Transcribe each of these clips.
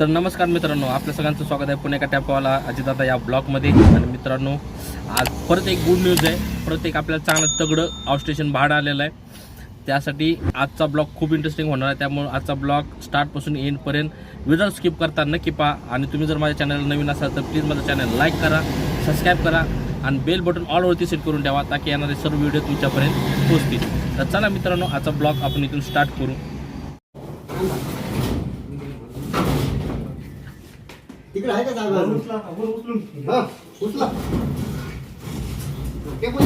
तर नमस्कार मित्रांनो आपल्या सगळ्यांचं स्वागत आहे पुणे का टॅपवाला अजितदादा या ब्लॉगमध्ये. आणि मित्रांनो आज परत एक गुड न्यूज आहे. परत एक आपल्याला चांगलं तगडं आउटस्टेशन भाडं आलेलं आहे. त्यासाठी आजचा ब्लॉग खूप इंटरेस्टिंग होणार आहे. त्यामुळे आजचा ब्लॉग स्टार्टपासून एंडपर्यंत विदाउट स्किप करता नक्की पहा. आणि तुम्ही जर माझ्या चॅनल नवीन असाल तर प्लीज माझं चॅनल लाईक करा सबस्क्राईब करा आणि बेल बटन ऑलवरती सेट करून ठेवा ताकी येणारे सर्व व्हिडिओ तुमच्यापर्यंत पोहोचतील. तर चला मित्रांनो आजचा ब्लॉग आपण इथून स्टार्ट करू. तिकडे आहे का जागा अजून? हा, उचला. हे पण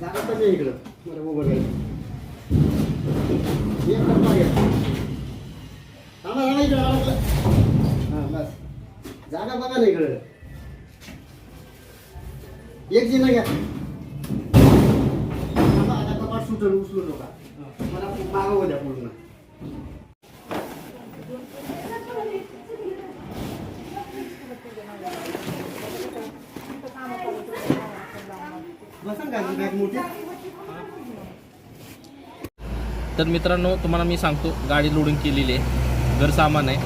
जागा पण आहे इकडं बरं उभं राहील. एक टप्पा घ्या. थांबा, थांबा इकडं, अडकलं. हा, बस. जागा बघा ना इकडं एक जिना घ्या थांबा, आता कपाट सुटेल उचलू नका मला मागं द्या पूर्ण बसा ना बॅग मोठी तर मित्रांनो तुम्हाला मी सांगतो गाडी लोडिंग केलेली आहे. घर सामान आहे.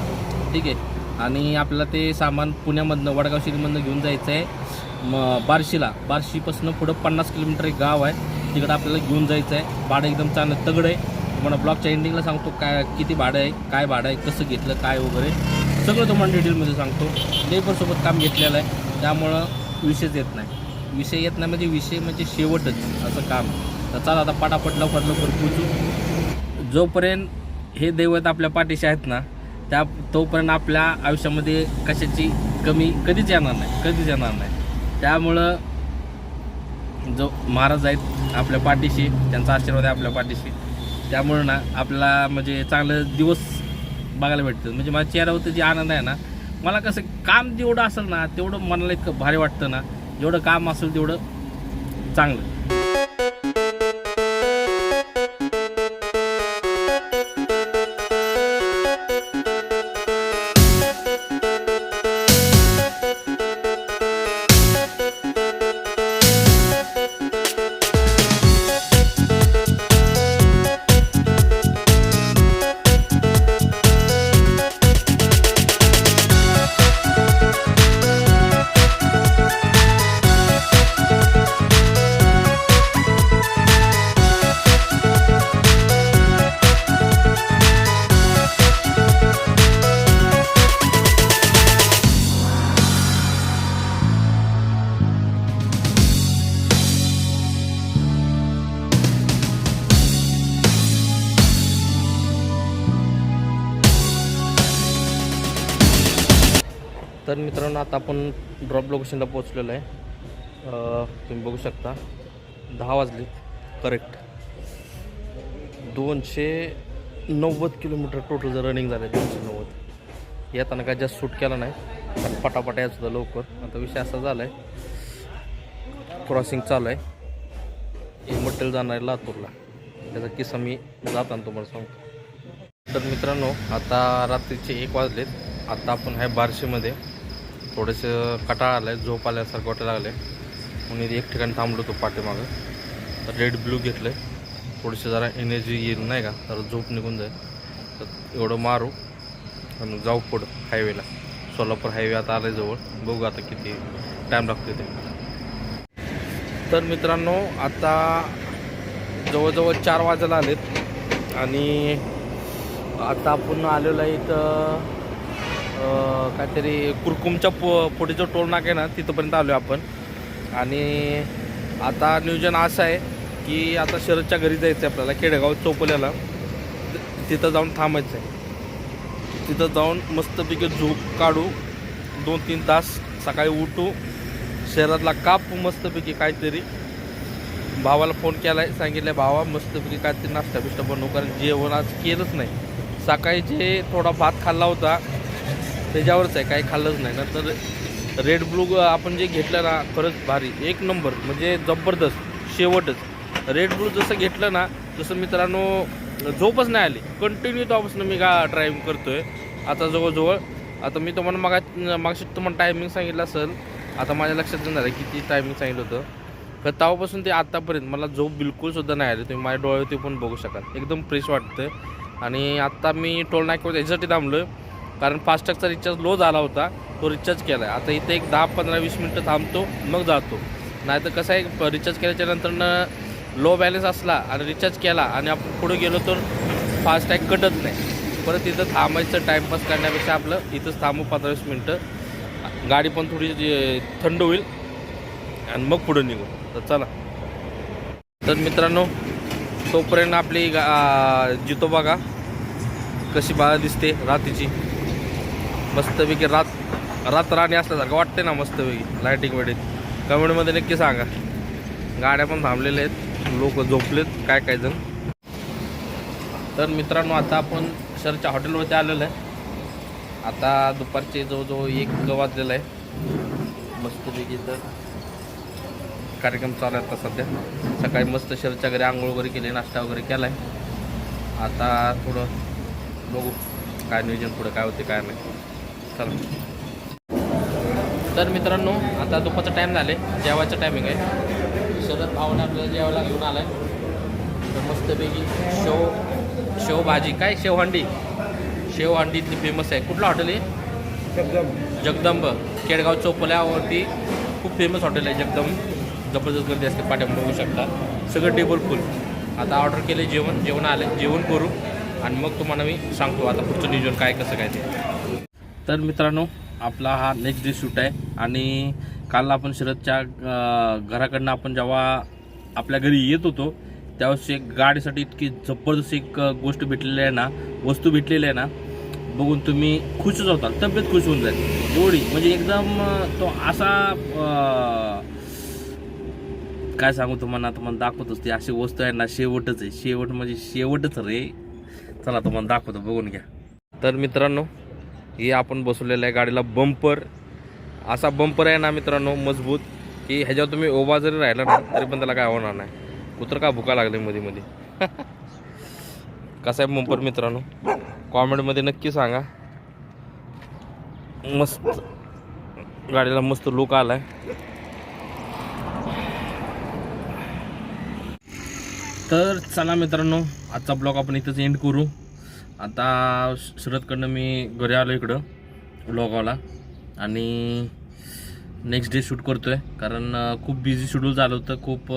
ठीक आहे. आणि आपल्याला ते सामान पुण्यामधनं वडगाव सिटीमधनं घेऊन जायचं आहे. म बार्शीला. बार्शीपासून पुढं पन्नास किलोमीटर एक गाव आहे. तिकडं आपल्याला घेऊन जायचं आहे. भाडं एकदम चांगलं तगड आहे. तुम्हाला ब्लॉगच्या एंडिंगला सांगतो काय किती भाडं आहे काय भाडं आहे कसं घेतलं काय वगैरे. सगळं तुम्हाला डिटेलमध्ये सांगतो. लेबरसोबत काम घेतलेलं आहे. त्यामुळं विषयच येत नाही. विषय येत नाही म्हणजे विषय म्हणजे शेवटच असं काम. तर चला आता पटापट लवकर लवकर पोचू जोपर्यंत हे दैवत आपल्या पाठीशी आहेत ना त्या तोपर्यंत आपल्या आयुष्यामध्ये कशाची कमी कधीच येणार नाही कधीच येणार नाही. त्यामुळं जो महाराज आहेत आपल्या पाठीशी त्यांचा आशीर्वाद आहे आपल्या पाठीशी. त्यामुळं ना आपल्याला म्हणजे चांगलं दिवस बघायला भेटतं. म्हणजे माझ्या चेहऱ्यावरती जे आनंद आहे ना मला कसं काम जेवढं असेल ना तेवढं मनाला इतकं भारी वाटतं ना. जेवढं काम असेल तेवढं चांगलं. तर मित्रांनो आता आपण ड्रॉप लोकेशनला पोहोचलेलो आहे. तुम्ही बघू शकता दहा वाजले. करेक्ट दोनशे नव्वद किलोमीटर टोटल जर रनिंग झालं आहे दोनशे नव्वद. येताना काय जास्त सूट केला नाही पण पटापटा यायचं होतं लवकर. आता विषय असा झाला आहे क्रॉसिंग चालू आहे. हे मटेरियल जाणार आहे लातूरला. त्याचा किस्सा मी जाताना तुम्हाला सांगतो. तर मित्रांनो आता रात्रीचे एक वाजलेत. आता आपण आहे बारशेमध्ये. थोडंसं कटाळ आलं आहे झोप आल्यासारखं वाटायला लागलं आहे म्हणून एक ठिकाणी थांबलो होतो पाठीमागं. तर रेड ब्लू घेतलं आहे थोडीशी जरा एनर्जी येईल नाही का? तर झोप निघून जाईल. तर एवढं मारू आणि जाऊ पुढं हायवेला सोलापूर हायवे आता आलं जवळ. बघू आता किती टाईम लागतो ते. तर मित्रांनो आता जवळजवळ चार वाजायला आलेत. आणि आता आपण आलेलो आहे तर काहीतरी कुरकुमच्या पो पोटीचं टोल नाका आहे ना तिथंपर्यंत आलो आहे आपण. आणि आता नियोजन असं आहे की आता शरदच्या घरी जायचं आहे आपल्याला खेडेगाव चौपल्याला. तिथं जाऊन थांबायचं आहे तिथं जाऊन मस्तपैकी झोप काढू दोन तीन तास सकाळी उठू शहरातला काप मस्तपैकी काहीतरी. भावाला फोन केला आहे सांगितलं भावा मस्तपैकी काहीतरी नाश्ता बिष्टा बनवू कारण जेवण आज केलंच नाही. सकाळी जे थोडा भात खाल्ला होता त्याच्यावरच आहे काही खाल्लंच नाही. ना तर रेड ब्लू आपण जे घेतलं ना खरंच भारी. एक नंबर म्हणजे जबरदस्त शेवटच. रेड ब्लू जसं घेतलं ना तसं मित्रांनो झोपच नाही आली. कंटिन्यू तेव्हापासून मी गा ड्रायव्हिंग आहे आता जवळजवळ आता मी तुम्हाला मगा मागशी तुम्हाला टायमिंग सांगितलं असेल. आता माझ्या लक्षात येणार आहे किती टायमिंग सांगितलं होतं. तर तेव्हापासून ते आत्तापर्यंत मला झोप बिलकुलसुद्धा नाही आली. तुम्ही माझ्या डोळ्यावरती पण बघू शकाल. एकदम फ्रेश वाटतं आणि आत्ता मी टोल नाक्यावर याच्यासाठी थांबलो कारण फास्टॅगचा रिचार्ज लो झाला होता तो रिचार्ज केला आहे आता इथे एक दहा पंधरा वीस मिनटं थांबतो मग जातो. नाही तर कसं आहे रिचार्ज केल्याच्या नंतरनं लो बॅलन्स असला आणि रिचार्ज केला आणि आपण पुढे गेलो तर फास्टॅग कटत नाही. परत इथं थांबायचं टाईमपास करण्यापेक्षा आपलं इथंच थांबू पंधरा वीस मिनटं. गाडी पण थोडी थंड होईल. आणि मग पुढे निघू. तर चला. तर मित्रांनो तोपर्यंत आपली गा जितो बघा. कशी बाळा दिसते रात्रीची. मस्तपैकी रात रात राणी असल्यासारखं वाटते ना मस्तपैकी लायटिंग वेळेत कमेंटमध्ये नक्की सांगा. गाड्या पण थांबलेल्या आहेत. लोक झोपलेत. काय काय जण. तर मित्रांनो आता आपण शहरच्या हॉटेलवरती आलेलो आहे. आता दुपारचे जवळजवळ एक वाजलेलं आहे. मस्तपैकी तर कार्यक्रम चालू आहे आता सध्या. सकाळी मस्त शहरच्या घरी आंघोळ वगैरे केली नाश्ता वगैरे केला आहे आता थोडं बघू काय नियोजन पुढं काय होते काय नाही. चला. तर मित्रांनो आता दुपारचा टाईम झाले जेवायचं टायमिंग आहे. शरद भावने आपल्याला जेवायला घेऊन आलाय. तर मस्तपैकी शेव शेवभाजी काय शेवहंडी शेवहंडी इथली फेमस आहे. कुठलं हॉटेल आहे? जगदंब. केडगाव चौपल्यावरती खूप फेमस हॉटेल आहे जगदंब. जबरदस्त गर्दी असते पाठ्यामध्ये बघू शकता. सगळं टेबल फुल आता ऑर्डर केले जेवण. जेवण आले जेवण करू. आणि मग तुम्हाला मी सांगतो आता पुढचं नियोजन काय कसं काय ते. तर मित्रांनो आपला हा नेक्स्ट डे शूट आहे. आणि काल आपण शरदच्या घराकडनं आपण जेव्हा आपल्या घरी येत होतो त्यावेळेस एक गाडीसाठी इतकी जबरदस्त एक गोष्ट भेटलेली आहे ना वस्तू भेटलेली आहे ना बघून तुम्ही खुशच होता तब्येत खुश होऊन जाईल. एवढी म्हणजे एकदम तो असा काय सांगू तुम्हाला तुम्हाला दाखवतोच ती अशी वस्तू आहे ना शेवटच आहे. शेवट म्हणजे शेवटच रे. चला तुम्हाला दाखवतो बघून घ्या. तर मित्रांनो हे आपण बसवलेलं आहे गाडीला बंपर असा बंपर आहे ना मित्रांनो मजबूत की ह्याच्यावर तुम्ही ओबा जरी राहिला ना तरी पण त्याला काय होणार नाही. कुत्र का भुका लागले मध्ये मध्ये कसा आहे बंपर मित्रांनो? कॉमेंटमध्ये नक्की सांगा. मस्त. गाडीला मस्त लुक आलाय. तर चला मित्रांनो आजचा ब्लॉग आपण इथंच एंड करू. आता सुरतकडनं मी घरी आलो इकडं लोगावला. आणि नेक्स्ट डे शूट करतो आहे कारण खूप बिझी शेड्यूल झालं होतं. खूप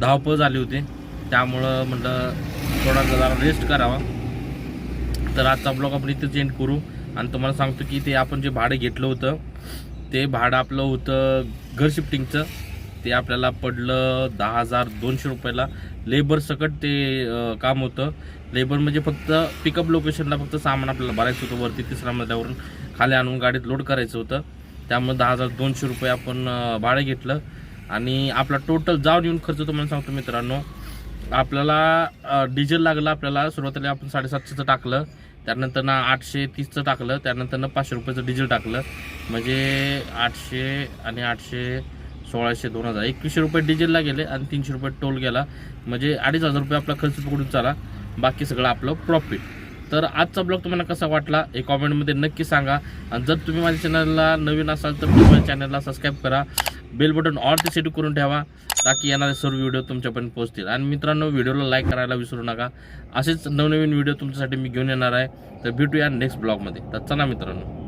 धावपळ झाली होती. त्यामुळं म्हटलं थोडा जरा रेस्ट करावा. तर आजचा ब्लॉग आपण इथंच एंड करू. आणि तुम्हाला सांगतो की ते आपण जे भाडं घेतलं होतं ते भाडं आपलं होतं घर शिफ्टिंगचं ते आपल्याला पडलं दहा हजार दोनशे रुपयाला. लेबर सकट ते काम होतं. लेबर म्हणजे फक्त पिकअप लोकेशनला फक्त सामान आपल्याला भरायचं होतं. वरती तिसऱ्या मजल्यावरून खाली आणून गाडीत लोड करायचं होतं. त्यामुळे दहा हजार दोनशे रुपये आपण भाडं घेतलं. आणि आपला टोटल जाऊन येऊन खर्च तुम्हाला सांगतो मित्रांनो. आपल्याला डिझेल लागलं आपल्याला. सुरुवातीला आपण साडेसातशेचं टाकलं. त्यानंतर ना आठशे तीसचं टाकलं. त्यानंतर पाचशे रुपयाचं डिझेल टाकलं. म्हणजे आठशे आणि आठशे सोळाशे दोन हजार. एकवीसशे रुपये डिझेलला गेले आणि तीनशे रुपये टोल गेला. म्हणजे अडीच हजार रुपये आपला खर्च पकडून चाला. बाकी सगळं आपलं प्रॉफिट तर आजचा ब्लॉग तुम्हाला कसा वाटला हे कॉमेंटमध्ये नक्की सांगा. आणि जर तुम्ही माझ्या चॅनलला नवीन असाल तर तुम्ही माझ्या चॅनलला सबस्क्राईब करा. बेल बटन ऑल ते सेट करून ठेवा. ताकी येणारे सर्व व्हिडिओ तुमच्यापर्यंत पोहोचतील. आणि मित्रांनो व्हिडिओला लाईक करायला विसरू नका. असेच नवनवीन व्हिडिओ तुमच्यासाठी मी घेऊन येणार आहे. तर भेटूया नेक्स्ट ब्लॉगमध्ये तर चला मित्रांनो.